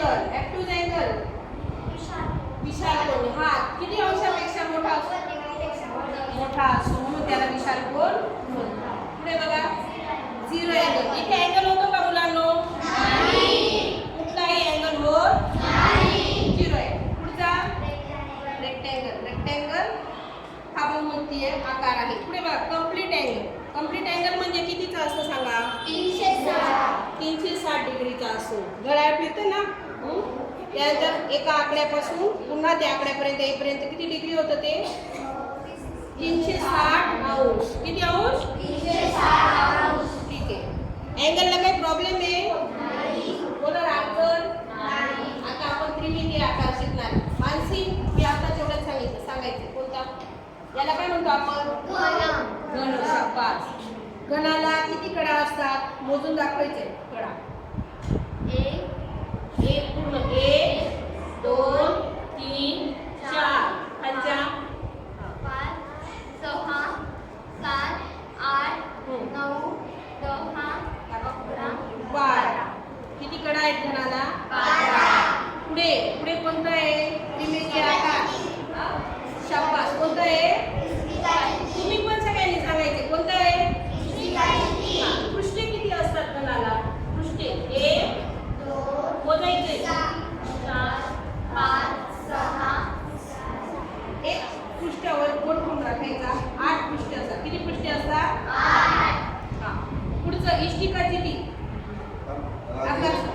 Angle विशाल कोण हात किती अंशापेक्षा मोठा असतो मोठा असतो म्हणून त्याला विशाल कोण म्हणतात पुढे बघा झिरो अँगल इथे अँगल होतो फिरतं ना? त्यानंतर एका आकड्यापासून पुन्हा त्या आकड्यापर्यंत येईपर्यंत किती डिग्री होतं ते? तीनशे साठ अंश. किती अंश? ठीक आहे. अँगलला काही प्रॉब्लेम आहे? बोला रागकर आता आपण त्रिमितीय आकार शिकणार. मानसी मी आता तेवढंच सांगितलं सांगायचं. कोणता? याला काय म्हणतो आपण? घन. शाबास. घनाला किती कडा असतात? मोजून दाखवायचे. कडा एक पूर्ण एक दोन तीन चार खालच्या बारा किती कडा आहेत घनाला पुढे पुढे कोणतं आहे त्रिमितीय आकार हा? शाबास कोणतं आहे तुम्ही पण सगळ्यांनी सांगायचे कोणतं आहे हा, पृष्ठे किती असतात घनाला पृष्ठे एक मोजायचे एक पृष्ठावर बोट ठेवून राखायचा आठ पृष्ठे असतात किती पृष्ठे असतात हा पुढचं इष्टिका किती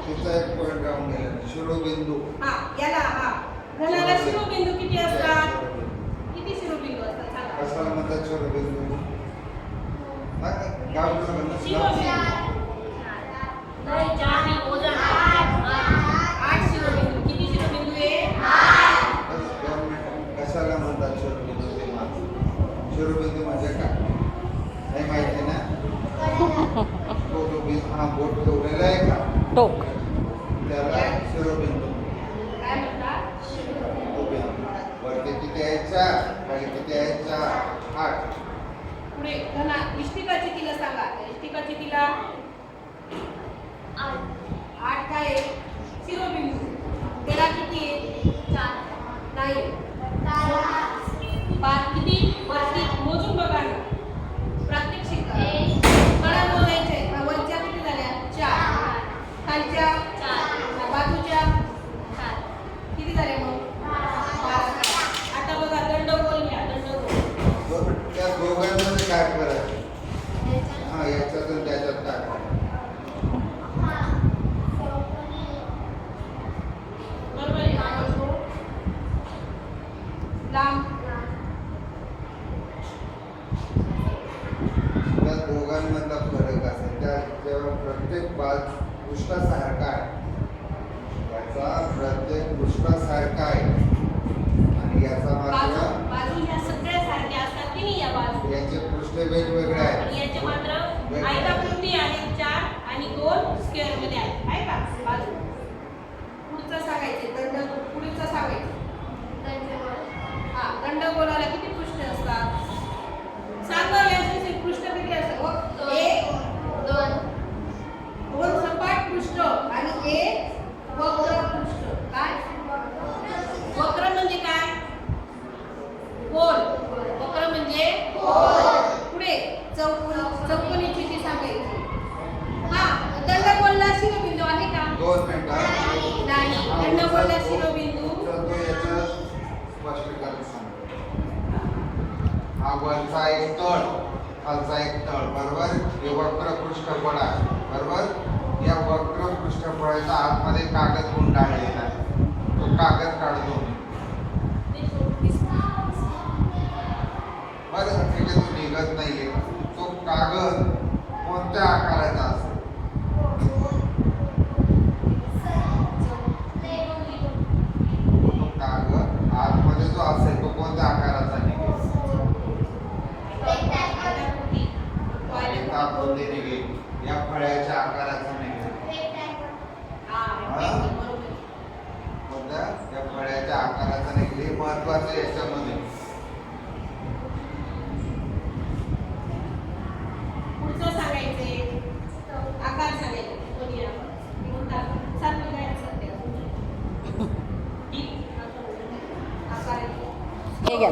तिचा एक पॉईंट राहून गेला शिरोबिंदू. हा याला हा. घनाला शिरोबिंदू. किती असतात? किती शिरोबिंदू असतात? सांगा कशाला म्हणतात शिरोबिंदू. हा, कसं म्हणतात? शिरोबिंदू आठ शिरोबिंदू. किती शिरोबिंदू आहे. कशाला म्हणतात शिरोबिंदू ते माग? शिरोबिंदू म्हणजे काय? नाही माहिती ना? तो बी- हा बोट ठेवलेला आहे का? टोक त्याला शिरोबिंदू काय म्हणतात तो बिंदू. वरती किती आहे चार खाली किती आहे चार आठ पुढे घना इष्टिकाची तिला सांगा इष्टिकाची तिला आठ काय आहे? शिरोबिंदू त्याला किती आहे नाही पाच किती वरती मोजून बघा ना प्रात्यक्षिक करा. कडा मोजायचे हा, वरच्या किती झाल्या चार खालच्या हा, बाजूच्या किती झाल्या मग पाच. आता बघा दंडगोल घ्या दंडगोल दोन- त्या दोघांमध्ये काय फरक आहे? हा याच्यातून त्याच्यात काय फरक आहे? बरोबर आहे का बघू? लांब त्या दोघांमधला फरक असेल त्या जेव्हा प्रत्येक बाज पृष्ठासारखा आहे. याचा प्रत्येक पृष्ठासारखा आहे. आणि याचा मात्र बाजू ह्या सगळ्या सारख्या असतात की नाही या बाजू? याचे पृष्ठ वेगवेगळे आणि आहेत याचे मात्र आयताकृती आहेत चार आणि दोन स्क्वेअरमध्ये आहेत आहे का बाजू पुढचं सांगायचे दंड पुढचं सांगायचे हा दंडगोलाला किती पृष्ठ असतात सांगा याचे पृष्ठ किती असतात व- एक दोन सपाट पृष्ठ आणि एक वक्र पृष्ठ काय वक्र म्हणजे काय गोल वक्र म्हणजे पुढे चौकोन चौकोनीची ती सांगायची हा दंडगोलला शिरोबिंदू आहे का दोन मिनिटं नाही हा, दंडगोलला तो- शिरोबिंदू तर तो याचं स्पष्टीकरण सांगतो हा वरचा एक तळ खालचा एक तळ बरोबर? हे वक्र पृष्ठफळ आहे बरोबर? या वक्र पृष्ठफळाच्या आतमध्ये कागद गुंडाळलेला आहे. तो कागद त्याच्या आकाराचं नाही हे महत्वाचं आहे याच्यामध्ये. हे घ्या.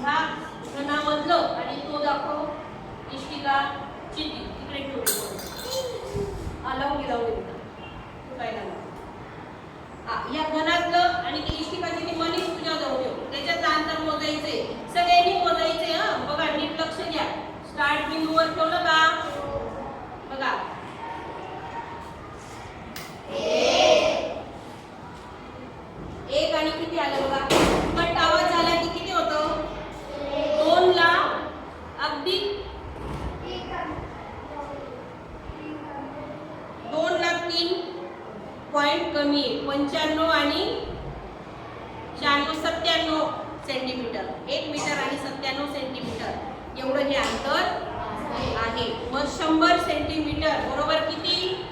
ह्या पंच्याण्णव आणि शहाण्णव सत्त्याण्णव सेंटीमीटर एक मीटर आणि सत्त्याण्णव सेंटीमीटर एवढं हे अंतर आहे. मग शंभर सेंटीमीटर बरोबर किती?